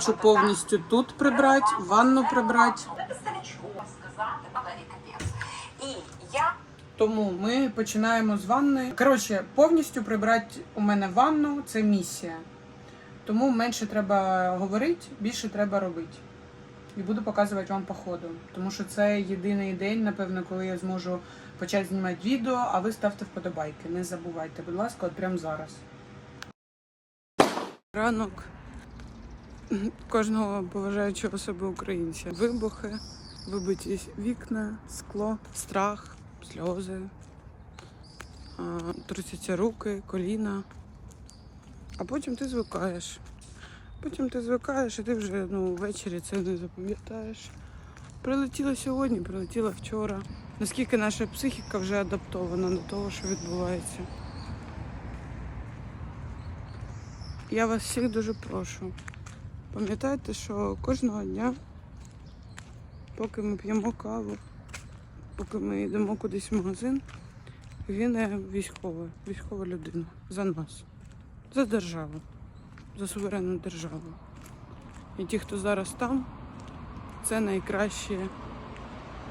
Хочу повністю тут прибрати, ванну прибрати. Тому ми починаємо з ванни. Коротше, повністю прибрати у мене ванну це місія. Тому менше треба говорити, більше треба робити. І буду показувати вам по ходу. Тому що це єдиний день, напевно, коли я зможу почати знімати відео, а ви ставте вподобайки. Не забувайте, будь ласка, от прямо зараз. Ранок кожного поважаючого себе українця. Вибухи, вибиті вікна, скло, страх, сльози, трусяться руки, коліна. А потім ти звикаєш. Потім ти звикаєш, і ти вже ну, ввечері це не запам'ятаєш. Прилетіло сьогодні, прилетіло вчора. Наскільки наша психіка вже адаптована до того, що відбувається. Я вас всіх дуже прошу. Пам'ятайте, що кожного дня, поки ми п'ємо каву, поки ми йдемо кудись в магазин, він військовий, військова людина за нас, за державу, за суверенну державу. І ті, хто зараз там, це найкращі,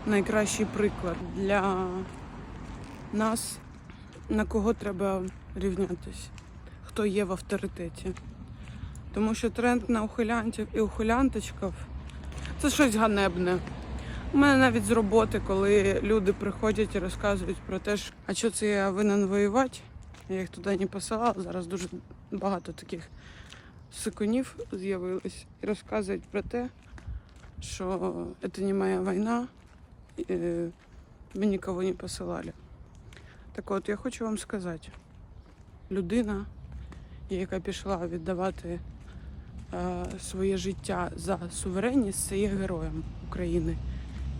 найкращий приклад для нас, на кого треба рівнятись, хто є в авторитеті. Тому що тренд на ухилянтів і ухилянточків це щось ганебне. У мене навіть з роботи, коли люди приходять і розказують про те, що а що це я винен воювати, я їх туди не посилала. Зараз дуже багато таких сикунів з'явилось і розказують про те, що це не моя війна, ми нікого не посилали. Так от, я хочу вам сказати, людина, яка пішла віддавати своє життя за суверенність, це є героєм України.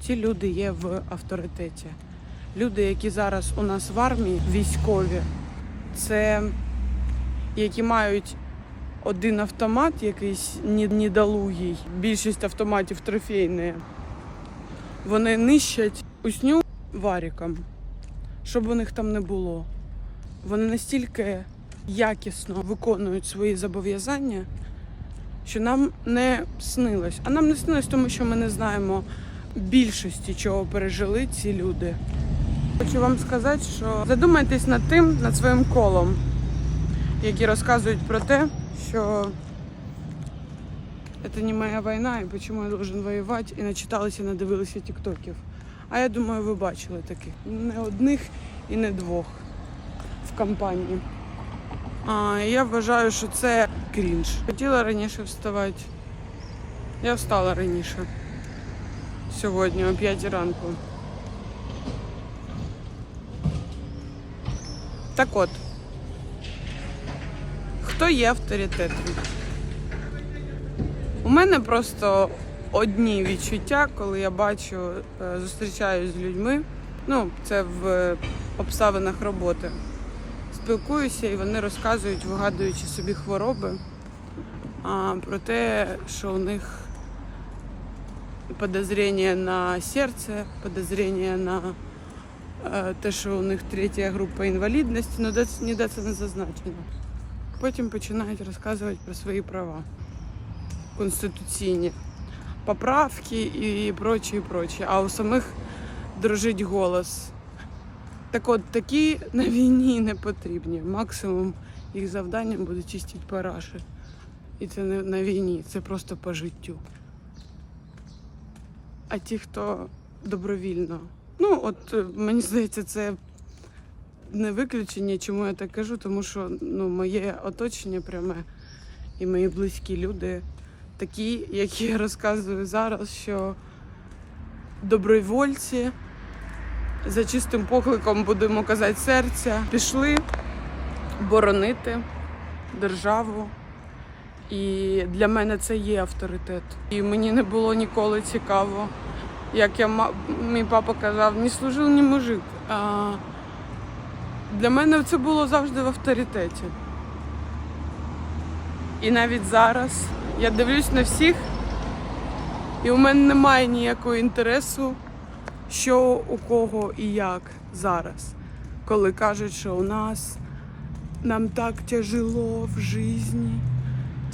Ці люди є в авторитеті. Люди, які зараз у нас в армії, військові, це які мають один автомат, якийсь недолугий, більшість автоматів трофейні. Вони нищать усню варіком, щоб у них там не було. Вони настільки якісно виконують свої зобов'язання, що нам не снилось. А нам не снилось, тому що ми не знаємо більшості, чого пережили ці люди. Хочу вам сказати, що задумайтесь над тим, над своїм колом, які розказують про те, що це не моя війна і чому я должен воювати, і начиталися, надивилися тіктоків. А я думаю, ви бачили таких не одних і не двох в компанії. А, я вважаю, що це крінж. Хотіла раніше вставати. Я встала раніше. Сьогодні о 5 ранку. Так от. Хто є авторитетом? У мене просто одні відчуття, коли я бачу, е, зустрічаюсь з людьми. Ну, це в обставинах роботи. Спілкуюся і вони розказують, вигадуючи собі хвороби, а, про те, що у них подозрение на серце, подозрение на е, те, що у них третя група інвалідності, ну де ніде це не зазначено. Потім починають розказувати про свої права конституційні поправки і прочі, і прочі. А у самих дрожить голос. Так от такі на війні не потрібні. Максимум їх завдання буде чистити параші. І це не на війні, це просто по життю. А ті, хто добровільно. Ну, от е, мені здається, це не виключення, чому я так кажу, тому що ну, моє оточення пряме і мої близькі люди такі, які я розказую зараз, що добровольці за чистим покликом, будемо казати, серця, пішли боронити державу. І для мене це є авторитет. І мені не було ніколи цікаво, як я мій папа казав, не служив ні мужик. А для мене це було завжди в авторитеті. І навіть зараз я дивлюсь на всіх, і у мене немає ніякого інтересу, що у кого і як зараз, коли кажуть, що у нас нам так тяжело в житті.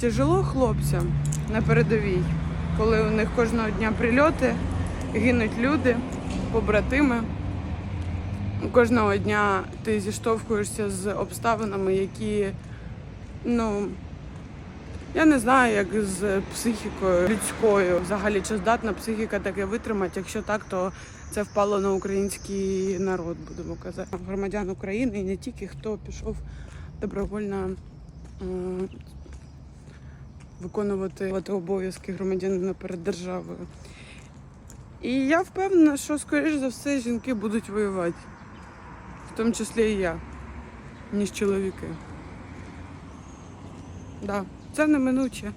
Тяжело хлопцям. на передовій, коли у них кожного дня прильоти, гинуть люди, побратими. Кожного дня ти зіштовхуєшся з обставинами, які, ну, я не знаю, як з психікою людською. Взагалі, чи здатна психіка таке витримати. Якщо так, то це впало на український народ, будемо казати. Громадян України і не тільки хто пішов добровольно е, виконувати обов'язки громадянина перед державою. І я впевнена, що, скоріш за все, жінки будуть воювати, в тому числі і я, ніж чоловіки. Да, це неминуче.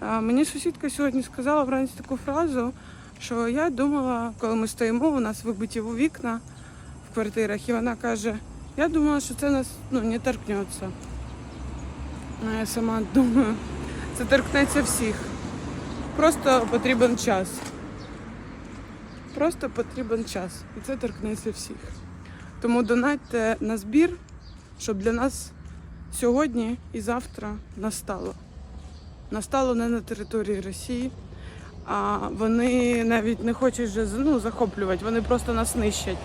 Мені сусідка сьогодні сказала вранці таку фразу, що я думала, коли ми стоїмо, у нас вибиті у вікна в квартирах, і вона каже, я думала, що це нас ну, не торкнеться. А я сама думаю, це торкнеться всіх. Просто потрібен час. Просто потрібен час. І це торкнеться всіх. Тому донатьте на збір, щоб для нас сьогодні і завтра настало. Настало не на території Росії, а вони навіть не хочуть вже ну, захоплювати, вони просто нас нищать.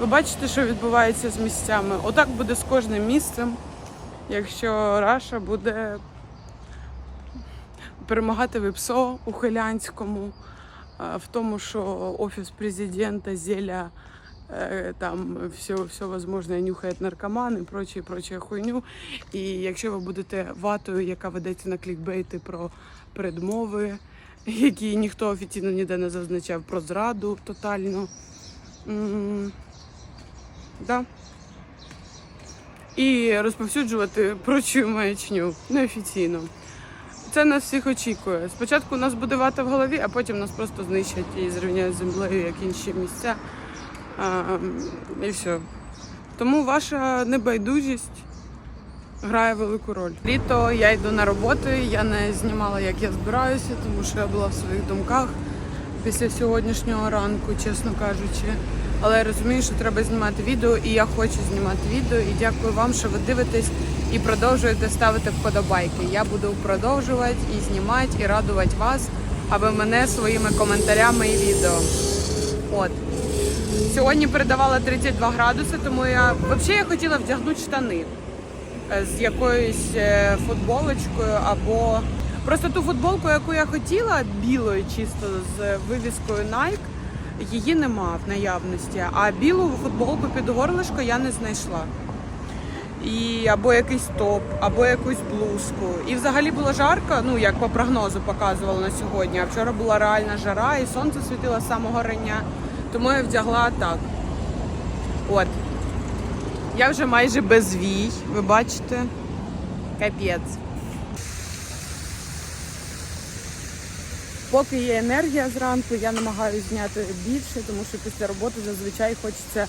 Ви бачите, що відбувається з місцями. Отак буде з кожним місцем, якщо Раша буде перемагати в ІПСО у Хилянському, в тому, що офіс президента Зеля там все, все возможне нюхає наркоман і прочі, прочі хуйню. І якщо ви будете ватою, яка ведеться на клікбейти про передмови, які ніхто офіційно ніде не зазначав про зраду тотальну. М, Да. І розповсюджувати прочу маячню неофіційно. Це нас всіх очікує. Спочатку нас буде вата в голові, а потім нас просто знищать і зрівняють з землею, як інші місця. А, і все. Тому ваша небайдужість грає велику роль. Літо я йду на роботу, я не знімала, як я збираюся, тому що я була в своїх думках після сьогоднішнього ранку, чесно кажучи. Але я розумію, що треба знімати відео, і я хочу знімати відео. І дякую вам, що ви дивитесь і продовжуєте ставити вподобайки. Я буду продовжувати і знімати, і радувати вас, а ви мене своїми коментарями і відео. От. Сьогодні передавала 32 градуси, тому я взагалі я хотіла вдягнути штани е, з якоюсь е, футболочкою або просто ту футболку, яку я хотіла, білою чисто з вивіскою Nike, її нема в наявності. А білу футболку під горлишко я не знайшла. І або якийсь топ, або якусь блузку. І взагалі було жарко, ну як по прогнозу показувало на сьогодні. А вчора була реальна жара, і сонце світило з самого рання. Тому я вдягла так. От. Я вже майже без вій, ви бачите? Капець. Поки є енергія зранку, я намагаюся зняти більше, тому що після роботи зазвичай хочеться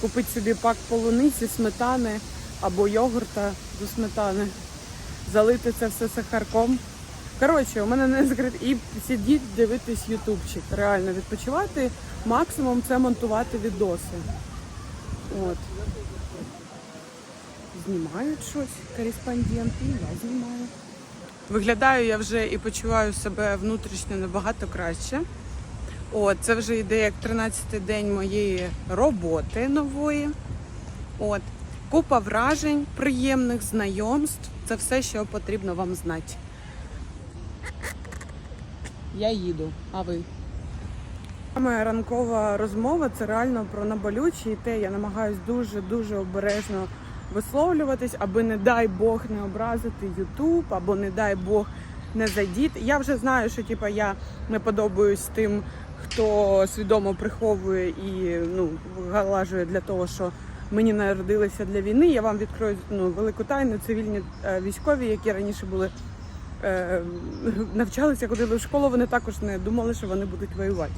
купити собі пак полуниці, сметани або йогурта до сметани, залити це все сахарком. Коротше, у мене не закрит і сидіть дивитись ютубчик. Реально відпочивати. Максимум це монтувати відоси. От. Знімають щось кореспонденти, і я знімаю. Виглядаю я вже і почуваю себе внутрішньо набагато краще. От, це вже йде як 13-й день моєї роботи нової. От. Купа вражень, приємних знайомств. Це все, що потрібно вам знати. Я їду, а ви? Моя ранкова розмова це реально про наболючі і те, я намагаюсь дуже-дуже обережно висловлюватись, аби, не дай Бог, не образити Ютуб, або не дай Бог не задіти. Я вже знаю, що типу, я не подобаюсь тим, хто свідомо приховує і ну, вигалажує для того, що мені народилися для війни. Я вам відкрою ну, велику тайну. Цивільні е, військові, які раніше були навчалися, ходили в школу, вони також не думали, що вони будуть воювати.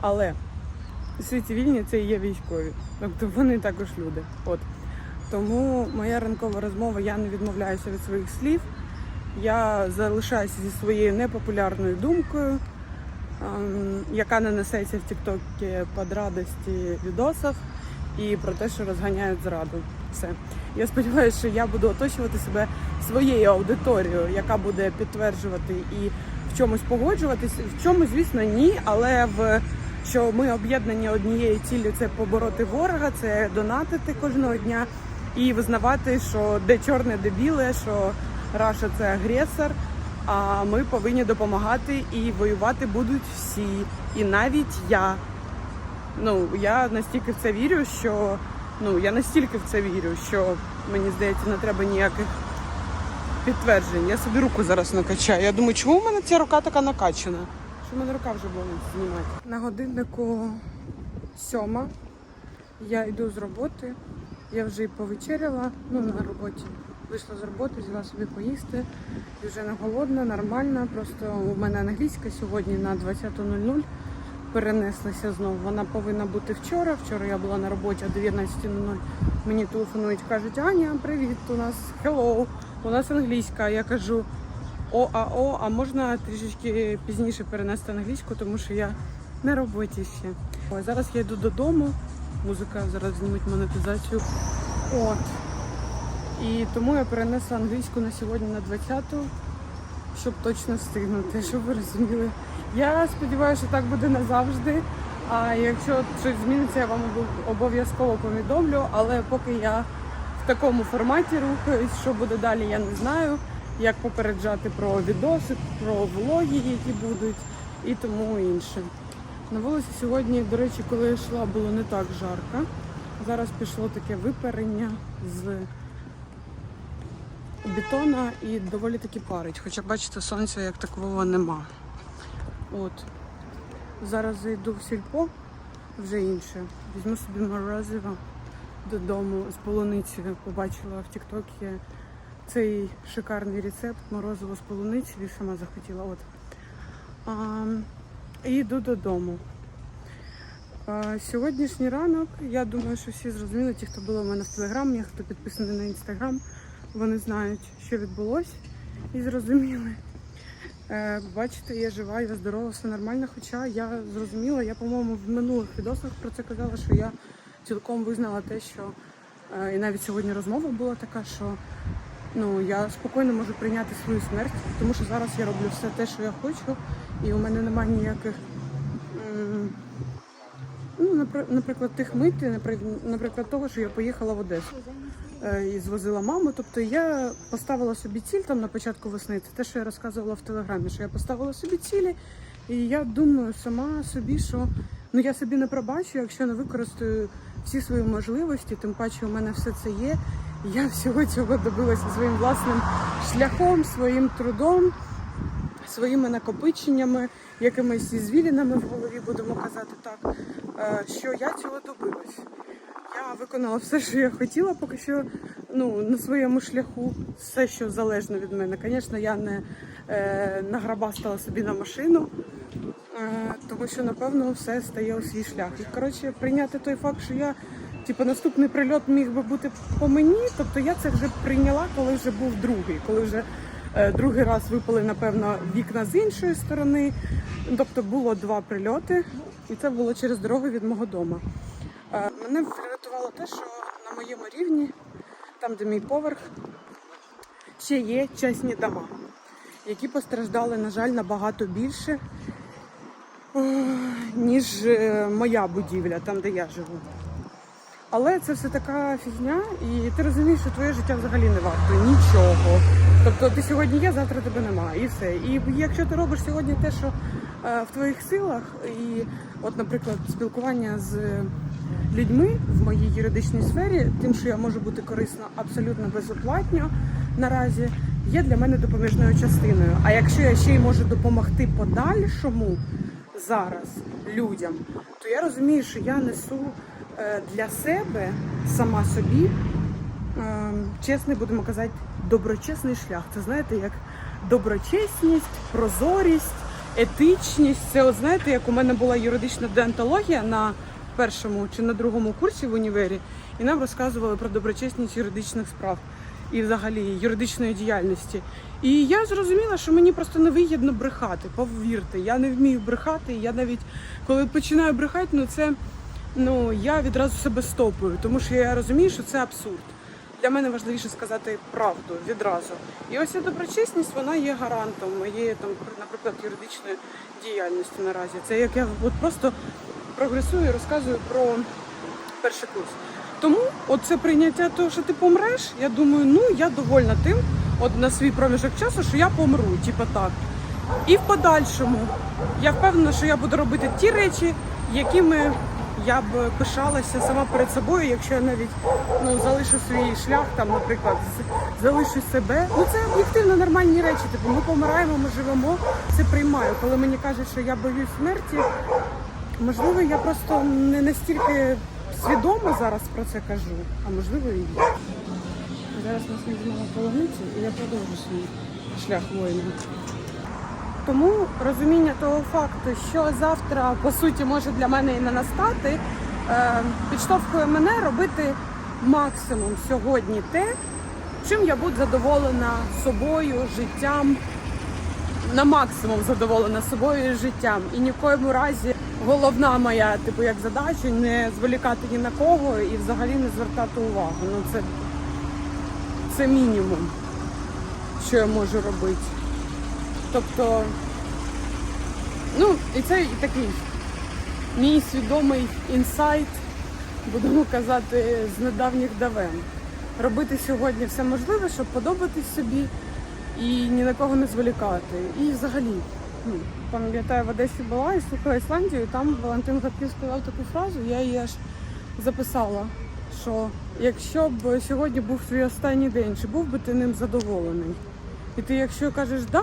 Але всі цивільні це і є військові. Тобто вони також люди. От. Тому моя ранкова розмова, я не відмовляюся від своїх слів. Я залишаюся зі своєю непопулярною думкою, ем, яка не несеться в Тіктокі під радості відосів і про те, що розганяють зраду. Все. Я сподіваюся, що я буду оточувати себе своєю аудиторією, яка буде підтверджувати і в чомусь погоджуватись. В чомусь, звісно, ні, але в що ми об'єднані однією ціллю це побороти ворога, це донатити кожного дня і визнавати, що де чорне, де біле, що Раша це агресор. А ми повинні допомагати і воювати будуть всі, і навіть я. Ну я настільки в це вірю, що ну я настільки в це вірю, що мені здається, не треба ніяких підтверджень. Я собі руку зараз накачаю. Я думаю, чому в мене ця рука така накачана? Що в мене рука вже болить знімати. На годиннику сьома. Я йду з роботи. Я вже і повечеряла, ну на роботі. Вийшла з роботи, взяла собі поїсти. І вже не голодна, нормальна. Просто у мене англійська сьогодні на 20.00 перенеслася знову. Вона повинна бути вчора. Вчора я була на роботі о 19.00. Мені телефонують, кажуть, Аня, привіт, у нас hello, у нас англійська. Я кажу ОАО, а можна трішечки пізніше перенести англійську, тому що я на роботі ще. Ой, зараз я йду додому. Музика зараз знімуть монетизацію. От. І тому я перенесла англійську на сьогодні на 20-ту, щоб точно встигнути, щоб ви розуміли. Я сподіваюся, що так буде назавжди. А якщо щось зміниться, я вам обов'язково повідомлю. Але поки я такому форматі рухаюсь, що буде далі, я не знаю. Як попереджати про відоси, про влоги, які будуть, і тому інше. На вулиці сьогодні, до речі, коли я йшла, було не так жарко. Зараз пішло таке випарення з бетона і доволі таки парить. Хоча бачите, сонця як такого нема. От. Зараз зайду в сільпо, вже інше. Візьму собі морозиво додому з полуницею. Побачила в Тіктокі цей шикарний рецепт морозиво з полуницею і сама захотіла. От. А, і додому. А, сьогоднішній ранок, я думаю, що всі зрозуміли, ті, хто були у мене в телеграмі, хто підписаний на інстаграм, вони знають, що відбулося і зрозуміли. Е, бачите, я жива, я здорова, все нормально. Хоча я зрозуміла, я, по-моєму, в минулих відосах про це казала, що я цілком визнала те, що е, і навіть сьогодні розмова була така, що ну я спокійно можу прийняти свою смерть, тому що зараз я роблю все те, що я хочу, і у мене немає ніяких. Ну, наприклад, тих мити, напри- наприклад, того, що я поїхала в Одесу е, і звозила маму. Тобто я поставила собі ціль там на початку весни. Це те, що я розказувала в телеграмі, що я поставила собі цілі, і я думаю сама собі, що ну я собі не пробачу, якщо не використаю всі свої можливості, тим паче у мене все це є. Я всього цього добилася своїм власним шляхом, своїм трудом, своїми накопиченнями, якимись звілінами в голові, будемо казати так, е, що я цього добилась. Я виконала все, що я хотіла, поки що ну, на своєму шляху, все, що залежно від мене. Звісно, я не е, награбастала собі на машину, тому що, напевно, все стає у свій шлях. І коротше, прийняти той факт, що я, типу, наступний прильот міг би бути по мені, тобто я це вже прийняла, коли вже був другий, коли вже е, другий раз випали, напевно, вікна з іншої сторони. Тобто було два прильоти, і це було через дорогу від мого дому. Е, Мене врятувало те, що на моєму рівні, там де мій поверх, ще є чесні дома, які постраждали, на жаль, набагато більше, ніж е, моя будівля, там де я живу. Але це все така фігня, і ти розумієш, що твоє життя взагалі не варто нічого. Тобто ти сьогодні є, завтра тебе немає, і все. І якщо ти робиш сьогодні те, що е, в твоїх силах, і от, наприклад, спілкування з людьми в моїй юридичній сфері, тим, що я можу бути корисна абсолютно безоплатно наразі, є для мене допоміжною частиною. А якщо я ще й можу допомогти подальшому зараз людям, то я розумію, що я несу е, для себе сама собі е, чесний, будемо казати, доброчесний шлях. Це знаєте, як доброчесність, прозорість, етичність. Це, от знаєте, як у мене була юридична деонтологія на першому чи на другому курсі в універі, і нам розказували про доброчесність юридичних справ і взагалі юридичної діяльності. І я зрозуміла, що мені просто невигідно брехати. Повірте, я не вмію брехати. Я навіть коли починаю брехати, ну це ну я відразу себе стопую, тому що я розумію, що це абсурд. для мене важливіше сказати правду відразу. І ось ця доброчесність, вона є гарантом моєї там, наприклад, юридичної діяльності наразі. Це як я от просто прогресую і розказую про перший курс. Тому оце прийняття того, що ти помреш, я думаю, ну я довольна тим, от на свій проміжок часу, що я помру, типу так. І в подальшому я впевнена, що я буду робити ті речі, якими я б пишалася сама перед собою, якщо я навіть ну, залишу свій шлях, там, наприклад, залишу себе. Ну це об'єктивно нормальні речі. Типу, ми помираємо, ми живемо. Це приймаю. Коли мені кажуть, що я боюсь смерті, можливо, я просто не настільки свідомо зараз про це кажу, а можливо і ні. Зараз нас не знімала половниці, і я продовжу свій шлях воїна. Тому розуміння того факту, що завтра по суті може для мене і не настати, е, підштовхує мене робити максимум сьогодні те, чим я буду задоволена собою, життям, на максимум задоволена собою і життям. І ні в коєму разі головна моя, типу, як задача, не зволікати ні на кого і взагалі не звертати увагу. Ну це, це мінімум, що я можу робити. Тобто, ну, і це такий мій свідомий інсайт, будемо казати, з недавніх давен. Робити сьогодні все можливе, щоб подобатись собі і ні на кого не зволікати. І взагалі, ну, пам'ятаю, в Одесі була і слухала Ісландію, і там Валентин Гапків сказав таку фразу, я її аж записала, що якщо б сьогодні був твій останній день, чи був би ти ним задоволений? І ти, якщо кажеш да,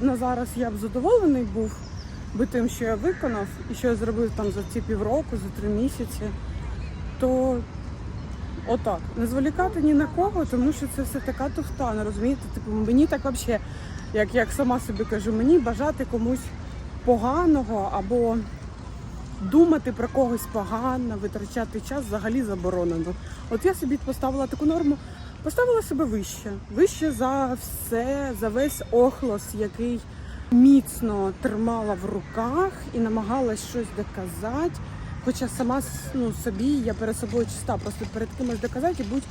на, зараз я б задоволений був би тим, що я виконав, і що я зробив там за ці півроку, за три місяці, то отак. Не зволікати ні на кого, тому що це все така туфта, не розумієте? Типу, мені так взагалі, як, як сама собі кажу, мені бажати комусь поганого або думати про когось погано, витрачати час взагалі заборонено. От я собі поставила таку норму, поставила себе вище, вище за все, за весь охлос, який міцно тримала в руках і намагалась щось доказати. Хоча сама ну, собі я перед собою чиста, просто перед кимось доказати і будь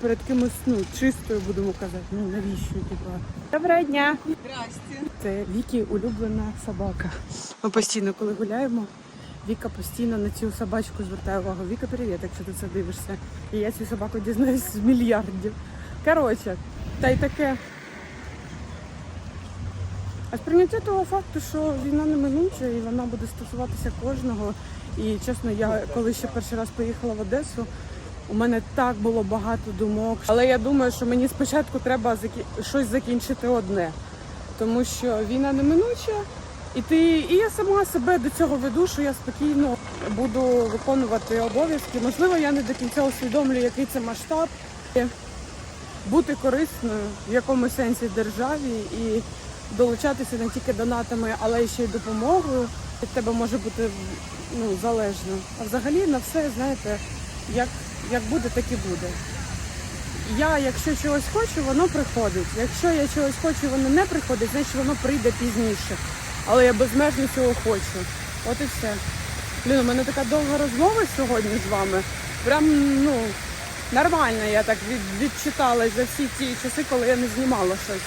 перед кимось ну, чистою будемо казати. Ну навіщо? Типу. Доброго дня! Здрасте. Це Вікі улюблена собака. Ми постійно, коли гуляємо, Віка постійно на цю собачку звертає увагу. Віка, привіт, якщо ти це дивишся. І я цю собаку дізнаюсь з мільярдів. Коротше, та й таке. А сприйняття того факту, що війна неминуча і вона буде стосуватися кожного. І чесно, я коли ще перший раз поїхала в Одесу, у мене так було багато думок. Але я думаю, що мені спочатку треба щось закінчити одне тому що війна неминуча, і ти і я сама себе до цього веду, що я спокійно буду виконувати обов'язки. Можливо, я не до кінця усвідомлюю, який це масштаб. Бути корисною в якомусь сенсі державі і долучатися не тільки донатами, але й ще й допомогою. Від тебе може бути ну, залежно. А взагалі на все, знаєте, як, як буде, так і буде я, якщо чогось хочу, воно приходить. Якщо я чогось хочу, воно не приходить, значить воно прийде пізніше. Але я безмежно цього хочу. От і все. Блін, у мене така довга розмова сьогодні з вами. Прям ну нормально я так від, відчиталась за всі ті часи, коли я не знімала щось.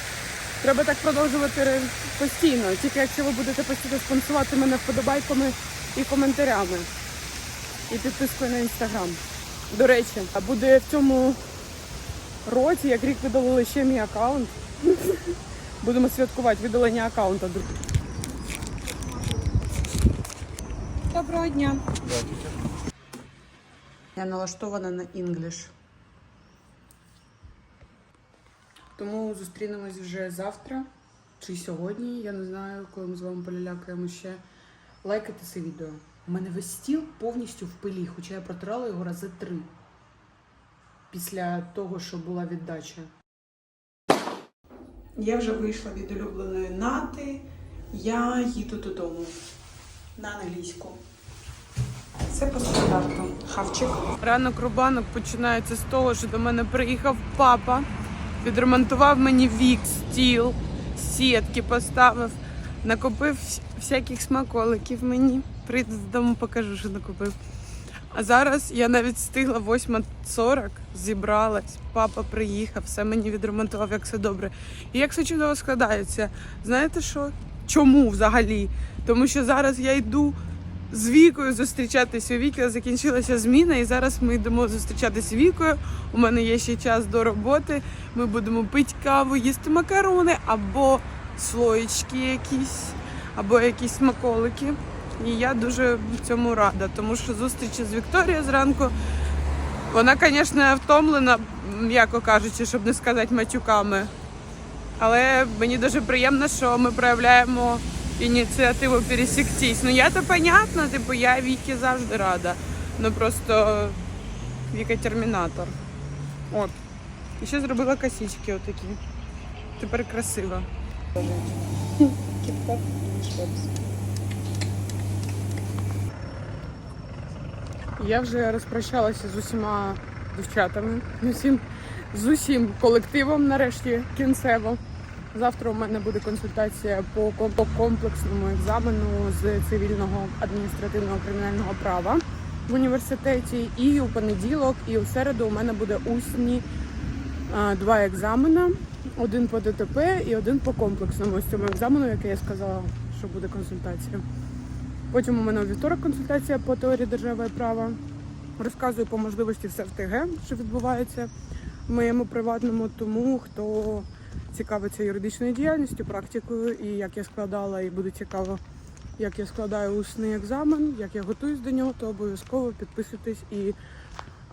Треба так продовжувати постійно, тільки якщо ви будете постійно спонсувати мене вподобайками і коментарями. І підпискою на інстаграм. До речі, а буде в цьому році, як рік видалили ще мій аккаунт. Будемо святкувати видалення аккаунта. Доброго дня. Я налаштована на інгліш. Тому зустрінемось вже завтра чи сьогодні. Я не знаю, коли ми з вами полялякаємо ще. Лайкайте це відео. У мене весь стіл повністю в пилі, хоча я протирала його рази три після того, що була віддача. Я вже вийшла від улюбленої нати. Я їду додому на англійську. Це по стандарту. Хавчик. Ранок рубанок починається з того, що до мене приїхав папа, відремонтував мені вік, стіл, сітки поставив, накупив вс- всяких смаколиків мені. Прийду додому, покажу, що накупив. А зараз я навіть встигла 8.40, зібралась, папа приїхав, все мені відремонтував, як все добре. І як все чудово складається. Знаєте що? Чому взагалі? Тому що зараз я йду з Вікою зустрічатися. У Віки закінчилася зміна, і зараз ми йдемо зустрічатися Вікою. У мене є ще час до роботи. Ми будемо пити каву, їсти макарони або слоєчки якісь, або якісь смаколики. І я дуже цьому рада, тому що зустрічі з Вікторією зранку. Вона, звісно, втомлена, м'яко кажучи, щоб не сказати матюками. Але мені дуже приємно, що ми проявляємо ініціативу пересіктись. Ну я то понятно, типу я Вікі завжди рада. Ну просто Віка термінатор. От. І ще зробила косички отакі. Тепер красиво. Кіткат. Я вже розпрощалася з усіма дівчатами, з усім, з усім колективом нарешті кінцево. Завтра у мене буде консультація по ком- комплексному екзамену з цивільного адміністративного кримінального права в університеті. І у понеділок, і у середу у мене буде усні два екзамени: один по ДТП і один по комплексному ось цьому екзамену, який я сказала, що буде консультація. Потім у мене у вівторок консультація по теорії держави права. Розказую по можливості все в ТГ, що відбувається в моєму приватному. Тому хто цікавиться юридичною діяльністю, практикою, і як я складала, і буде цікаво, як я складаю усний екзамен, як я готуюсь до нього, то обов'язково підписуйтесь і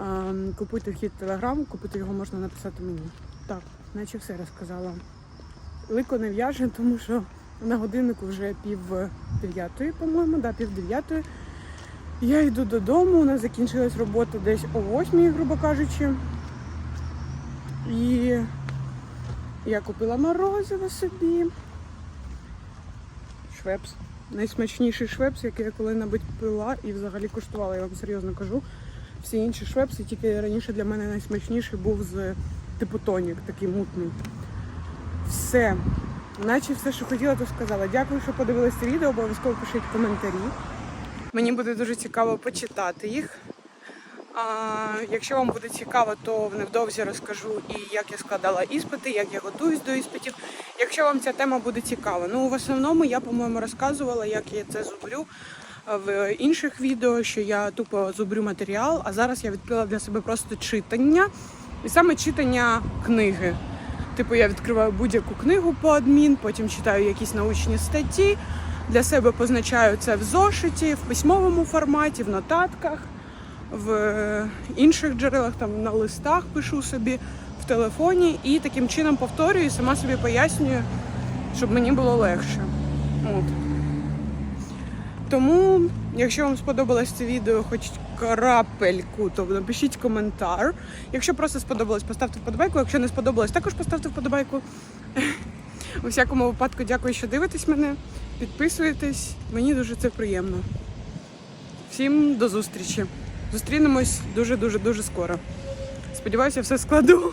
ем, купуйте вхід в телеграм, купити його можна написати мені. Так, наче все розказала. Лико не в'яже, тому що на годиннику вже пів дев'ятої, по-моєму, да, пів дев'ятої. Я йду додому, у нас закінчилась робота десь о восьмій, грубо кажучи. І я купила морозиво собі. Швепс. Найсмачніший швепс, який я коли-небудь пила і взагалі куштувала, я вам серйозно кажу. Всі інші швепси, тільки раніше для мене найсмачніший був з типу тонік, такий мутний. Все. Наче все, що хотіла, то сказала. Дякую, що подивилися відео. Обов'язково пишіть коментарі. Мені буде дуже цікаво почитати їх. Якщо вам буде цікаво, то невдовзі розкажу і як я складала іспити, як я готуюсь до іспитів. Якщо вам ця тема буде цікава. Ну, в основному я, по-моєму, розказувала, як я це зублю в інших відео, що я тупо зубрю матеріал, а зараз я відкрила для себе просто читання. І саме читання книги. Типу, я відкриваю будь-яку книгу по адмін, потім читаю якісь научні статті. Для себе позначаю це в зошиті, в письмовому форматі, в нотатках, в е, інших джерелах, там на листах пишу собі в телефоні і таким чином повторюю і сама собі пояснюю, щоб мені було легше. От. Тому, якщо вам сподобалось це відео, хоч крапельку, то напишіть коментар. Якщо просто сподобалось, поставте вподобайку. Якщо не сподобалось, також поставте вподобайку. У всякому випадку, дякую, що дивитесь мене. Підписуєтесь, мені дуже це приємно. Всім до зустрічі. Зустрінемось дуже-дуже дуже скоро. Сподіваюся, все складу.